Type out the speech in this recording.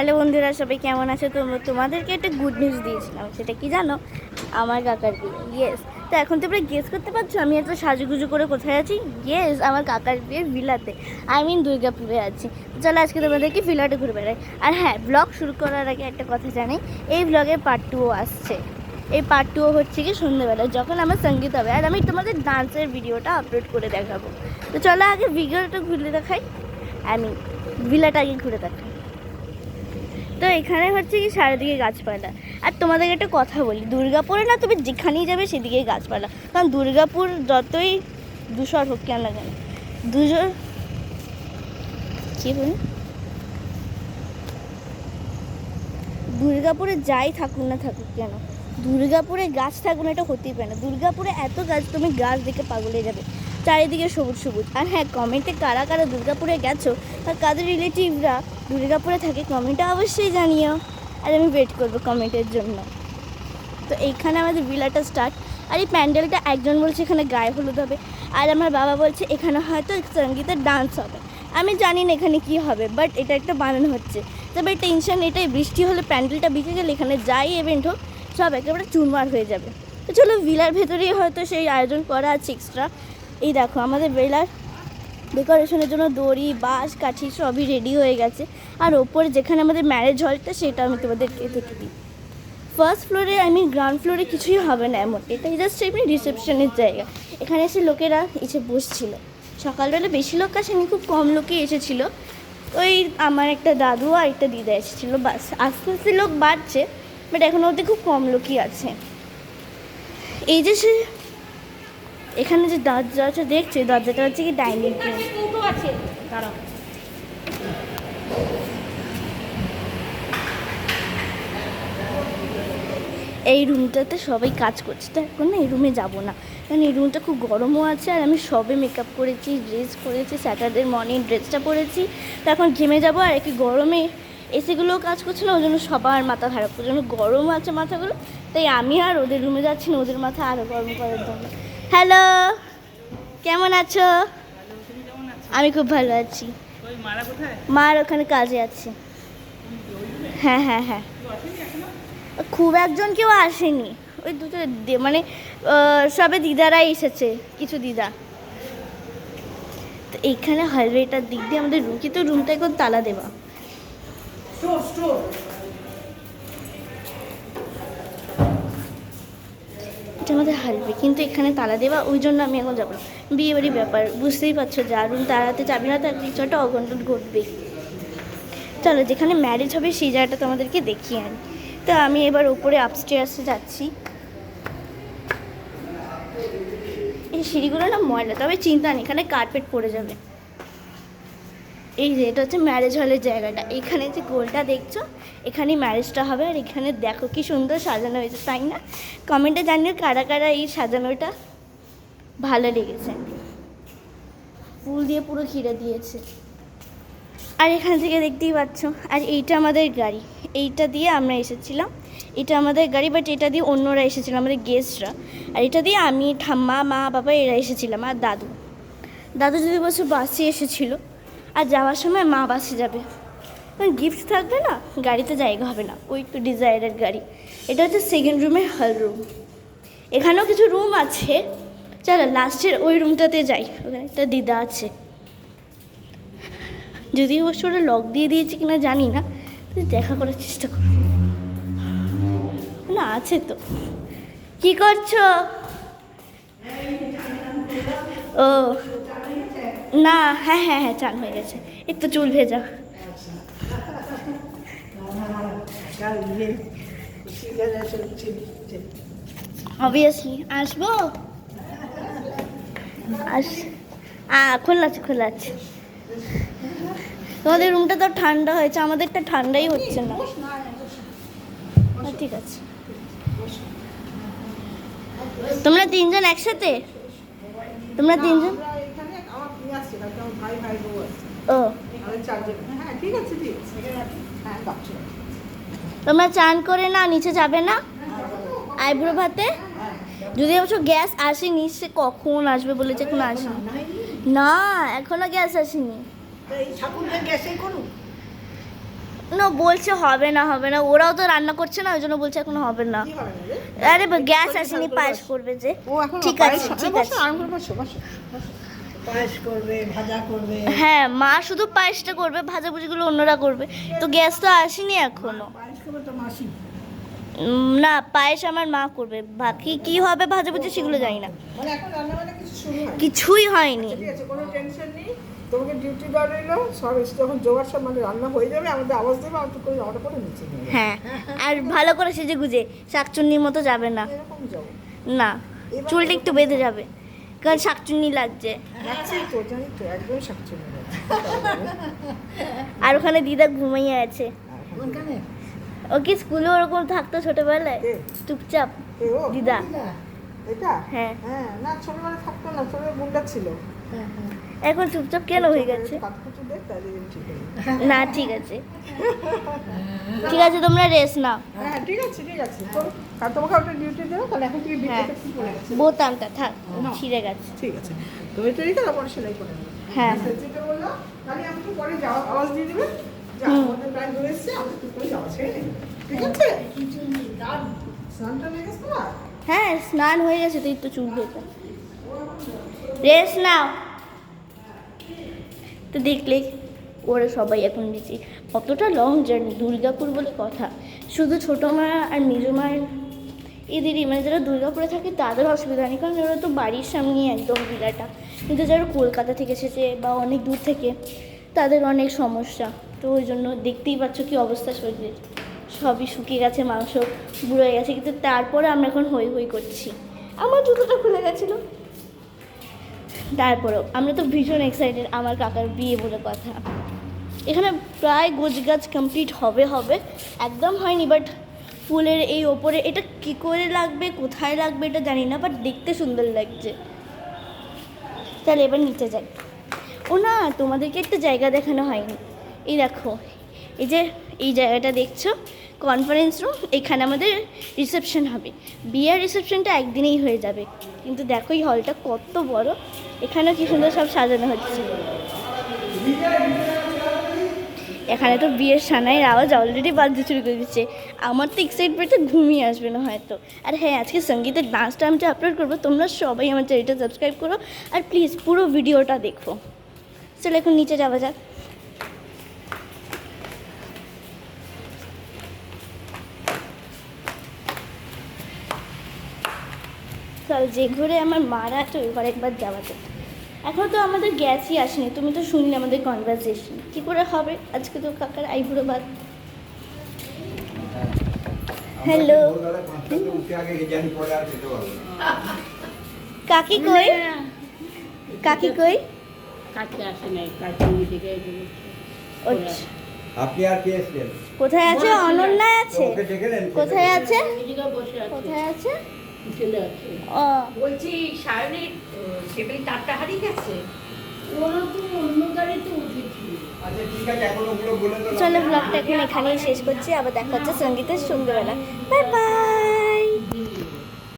Hello বন্ধুরা, সবাই কেমন আছো? তোমরা তোমাদেরকে একটা গুড নিউজ দিয়েছিলাম, সেটা কি জানো? আমার কাকার বিয়ে। ইয়েস তো এখন তোমরা গেস করতে পারছ আমি এত সাজুগুজু করে কোথায় আছি? ইয়েস আমার কাকার বিয়ে ভিলাতে। আই মিন দুর্গাপুরে আছি। চলো আজকে তোমাদেরকে ভিলাটে ঘুরে বেড়াই। আর হ্যাঁ ব্লগ শুরু করার আগে একটা কথা জানি। এই ব্লগের পার্ট টুও আসছে। এই পার্ট টুও হচ্ছে কি সন্ধ্যেবেলা যখন আমার সংগীত হবে। আর আমি তোমাদের ডান্সের ভিডিওটা আপলোড করে দেখাবো। তো চলো আগে ভিডিওটা ঘুরে দেখাই। আমি ভিলাটা আগে ঘুরে দেখাই। তো এখানে হচ্ছে কি চারিদিকে গাছপালা। আর তোমাদেরকে একটা কথা বলি, দুর্গাপুরে না তুমি যেখানেই যাবে সেদিকেই গাছপালা। কারণ দুর্গাপুর যতই দূষর হোক কেন লাগে না দুজোর কি বলি দুর্গাপুরে যাই থাকুক না থাকুক কেন, দুর্গাপুরে গাছ থাকুক না, এটা হতেই পারে না। দুর্গাপুরে এত গাছ, তুমি গাছ দেখে পাগলে যাবে। চারিদিকে সবুজ সবুজ। আর হ্যাঁ কমেন্টে কারা কারা দুর্গাপুরে গেছো, আর কাদের রিলেটিভরা দুর্গাপুরে থাকে কমেন্টে অবশ্যই জানিও। আর আমি ওয়েট করব কমেন্টের জন্য। তো এইখানে আমাদের বিলাটা স্টার্ট আর এই প্যান্ডেলটা একজন বলছে এখানে গায়ে হলুদ হবে। আর আমার বাবা বলছে এখানে হয়তো সঙ্গীতের ডান্স হবে। আমি জানি না এখানে কি হবে বাট এটা একটা বানানো হচ্ছে। তবে টেনশন এটাই, বৃষ্টি হলে প্যান্ডেলটা বিকে গেলে এখানে যাই ইভেন্ট হোক, সব একেবারে চুরমার হয়ে যাবে। তো চলো ভিলার ভেতরেই হয়তো সেই আয়োজন করা আছে এক্সট্রা এই দেখো, আমাদের ভিলার ডেকোরেশনের জন্য দড়ি, বাঁশ, কাঠি সবই রেডি হয়ে গেছে। আর ওপরে যেখানে আমাদের ম্যারেজ হলটা সেটা আমি তোমাদেরকে দেখে দিই। ফার্স্ট ফ্লোরে আই মিন গ্রাউন্ড ফ্লোরে কিছুই হবে না এমন। এটাই জাস্ট এমনি রিসেপশনের জায়গা। এখানে এসে লোকেরা এসে বসছিল। সকালবেলা বেশি লোক আসেনি, খুব কম লোকই এসেছিল। ওই আমার একটা দাদু আর একটা দিদা এসেছিল, বাস। আস্তে আস্তে লোক বাড়ছে বাট এখনও অবধি খুব কম লোকই আছে। এই যে সে এখানে যে দরজাটা দেখছে? দরজাটা হচ্ছে কি ডাইনিং রুম আছে। দাঁড়াও। এই রুমটাতে সবাই কাজ করছে। তো এখন না এই রুমে যাব না। কারণ এই রুমটা খুব গরমও আছে আর আমি সবে মেকআপ করেছি ড্রেস করেছি স্যাটারডে মর্নিং ড্রেসটা পরেছি। তো এখন ঘেমে যাব আর কি গরমে এসিগুলোও কাজ করছে না ওই জন্য সবার মাথা খারাপ। করছে গরম আছে মাথাগুলো তাই আমি আর ওদের রুমে যাচ্ছি না ওদের মাথা আরও গরম করার জন্য। হ্যালো কেমন আছো? আমি খুব ভালো আছি। মার ওখানে কাজে আছে। হ্যাঁ হ্যাঁ হ্যাঁ। খুব একজন কেউ আসেনি। ওই দুটো মানে সবে দিদারাই এসেছে কিছু দিদা। তো এইখানে হাইওয়েটার দিক দিয়ে আমাদের রুম কিন্তু রুমটা এখন তালা দেওয়া। এটা আমাদের হাইওয়ে কিন্তু এখানে তালা দেওয়া, ওই জন্য আমি এখন যাব না। বিয়ে বাড়ির ব্যাপার, বুঝতেই পারছ যা রুম তাড়াতে যাবি না, তার কিছু একটা ঘটবে। চলো, যেখানে ম্যারেজ হবে, সেই জায়গাটা তোমাদেরকে দেখিয়ে আনি। তো আমি এবার উপরে আপস্টেয়ার্সে যাচ্ছি। এই সিঁড়িগুলো না ময়লা, তবে চিন্তা নেই, এখানে কার্পেট পড়ে যাবে। এই যে, এটা হচ্ছে ম্যারেজ হলের জায়গাটা। এখানে যে গোলটা দেখছ এখানে ম্যারেজটা হবে। আর এখানে দেখো কি সুন্দর সাজানো হয়েছে, তাই না? কমেন্টে জানিও কারা কারা এই সাজানোটা ভালো লেগেছে। ফুল দিয়ে পুরো ঘিরে দিয়েছে। আর এখান থেকে দেখতেই পাচ্ছ, আর এইটা আমাদের গাড়ি। এইটা দিয়ে আমরা এসেছিলাম। এটা আমাদের গাড়ি বাট এটা দিয়ে অন্যরা এসেছিল, আমাদের গেস্টরা আর এটা দিয়ে আমি, ঠাম্মা, মা, বাবা, এরা এসেছিলাম, আর দাদু। দাদু যদি বছর বাসে এসেছিল আর যাওয়ার সময় মা বাসে যাবে। গিফট থাকবে না, গাড়িতে জায়গা হবে না। ওই তো ডিজায়ারের গাড়ি। এটা হচ্ছে সেকেন্ড রুমের হল রুম এখানেও কিছু রুম আছে। চলো লাস্টের ওই রুমটাতে যাই। ওখানে একটা দিদা আছে। যদিও অবশ্য ওরা লক দিয়ে দিয়েছে কিনা জানি না দেখা করার চেষ্টা করো। না, আছে তো। কি করছ? ও না হ্যাঁ হ্যাঁ হ্যাঁ চান হয়ে গেছে। একটু চুল ভেজা। অবভিয়াসলি আসব? আস খোলা আছে খোলা আছে তোমাদের রুমটা তো ঠান্ডা হয়েছে, আমাদেরটা ঠান্ডাই হচ্ছে না। ঠিক আছে। তোমরা তিনজন একসাথে? তোমরা তিনজন এখানে আমার মেয়ে আসছে কালকে আমার ভাই ভাই বউ আসছে ও। হ্যাঁ হ্যাঁ তোমরা চান করে না নিচে যাবে না? আইব্রো ভাতে? যদি অবশ্য গ্যাস আসেনি সে কখন আসবে বলেছে এখন আসেনি? না এখনও গ্যাস আসেনি। না বলছে হবে না হবে না। ওরাও তো রান্না করছে না ওই জন্য বলছে এখন হবে না? আরে গ্যাস আসেনি পায়েস করবে যে। ঠিক আছে ঠিক আছে। হ্যাঁ মা শুধু পায়েসটা করবে ভাজাভুজিগুলো অন্যরা করবে। তো গ্যাস তো আসেনি এখনও। না পায়েস আমার মা করবে। বাকি কি হবে ভাজাভুজি সেগুলো জানি না। মানে কিছুই হয়নি। তোমাকে ডিউটি সব যখন জোগাড় সব মানে রান্না হয়ে যাবে আমাদের আওয়াজ দেবে আমি করে অর্ডার করে নিচে হ্যাঁ আর ভালো করে সেজে গুজে শাকচুন্নির মতো যাবে না। না চুলটা একটু বেঁধে যাবে। কারণ শাকচুন্নি লাগছে। যাচ্ছি তো জানি তো একদম শাকচুনি আর ওখানে দিদা ঘুমাইয়ে আছে। ও কি স্কুলে ওরকম থাকতো ছোটবেলায়? চুপচাপ দিদা। হ্যাঁ। হ্যাঁ না ছোটবেলায় থাকতো না ছোটবেলায় গুন্ডা ছিল। হ্যাঁ হ্যাঁ। এখন চুপচাপ কেন হয়ে গেছে? না ঠিক আছে। ঠিক আছে তোমরা রেস্ট নাও। হ্যাঁ ঠিক আছে ঠিক আছে। তোমাকে ওটা ডিউটি দেবো তাহলে এখন তুমি হ্যাঁ। বোতামটা থাক ছিঁড়ে গেছে। ঠিক আছে। তুমি তো এটা তারপরে সেলাই করে হ্যাঁ। যেটা বললাম তাহলে পরে যাওয়া আওয়াজ দিয়ে দেবে। আমাদের প্রায় ধরে এসছে আমাদের টুক করে যাওয়া ছেড়ে ঠিক আছে? স্নানটা লেগে গেছে হ্যাঁ স্নান হয়ে গেছে তুই তো চুল বেঁধে রেস্ট নাও। তো দেখলে ওরা সবাই এখন দিচ্ছি কতটা লং জার্নি দুর্গাপুর বলে কথা। শুধু ছোটো মা আর মেজো মায়ের এদেরই মানে যারা দুর্গাপুরে থাকে তাদের অসুবিধা নেই, কারণ ওরা তো বাড়ির সামনেই একদম ভিলাটা কিন্তু যারা কলকাতা থেকে এসেছে বা অনেক দূর থেকে, তাদের অনেক সমস্যা। তো ওই জন্য দেখতেই পাচ্ছ কি অবস্থা শরীরের। সবই শুকিয়ে গেছে, মাংস বুড়ো গেছে, কিন্তু তারপরে আমরা এখন হই হই করছি। আমার জুতোটা খুলে গেছিল। তারপরেও, আমরা তো ভীষণ এক্সাইটেড আমার কাকার বিয়ে বলে কথা। এখানে প্রায় গোছগাছ কমপ্লিট হবে হবে, একদম হয়নি বাট ফুলের এই ওপরে এটা কি করে লাগবে, কোথায় লাগবে এটা জানি না বাট দেখতে সুন্দর লাগছে। তাহলে এবার নিচে যাই। ও না, তোমাদেরকে একটা জায়গা দেখানো হয়নি। এই দেখো, এই যে, এই জায়গাটা দেখছ? কনফারেন্স রুম এখানে আমাদের রিসেপশন হবে। বিয়ের রিসেপশনটা একদিনেই হয়ে যাবে। কিন্তু দেখো এই হলটা কত বড়। এখানেও কি সুন্দর সব সাজানো হচ্ছে। এখানে তো বিয়ের সানাইয়ের আওয়াজ অলরেডি বাজতে শুরু করে দিচ্ছে। আমার তো এক্সাইটমেন্টে ঘুমিয়ে আসবে না হয়তো। আর হ্যাঁ আজকে সঙ্গীতের ডান্সটা আমি যে আপলোড করব, তোমরা সবাই আমার চ্যানেলটা সাবস্ক্রাইব করো। আর প্লিজ পুরো ভিডিওটা দেখো। চলো এখন নিচে যাওয়া যাক। চল যে ঘরে আমার মারা আছে ওই ঘরে একবার যাওয়া যাক। এখন তো আমাদের গ্যাসই আসেনি তুমি তো শুনলে আমাদের কনভারসেশন কি করে হবে? আজকে তো কাকার আইবুড়ো বাদ হ্যালো কাকি কই? কাকি কই? আসে নাই আচ্ছা। আপনি আর কে এসছেন? কোথায় আছে? অনন্যা আছে। কোথায় আছে? ওইদিকে বসে আছে। কোথায় আছে? আছে বলছি সায়নের সেবেলি তারটা হারিয়ে গেছে? ওরা তো অন্য গাড়িতে উঠেছিল। আচ্ছা ঠিক আছে এখন ওগুলো বলে তো চলো ব্লগটা এখন এখানেই শেষ করছি। আবার দেখা হচ্ছে সঙ্গীতের সন্ধ্যেবেলা। Bye bye.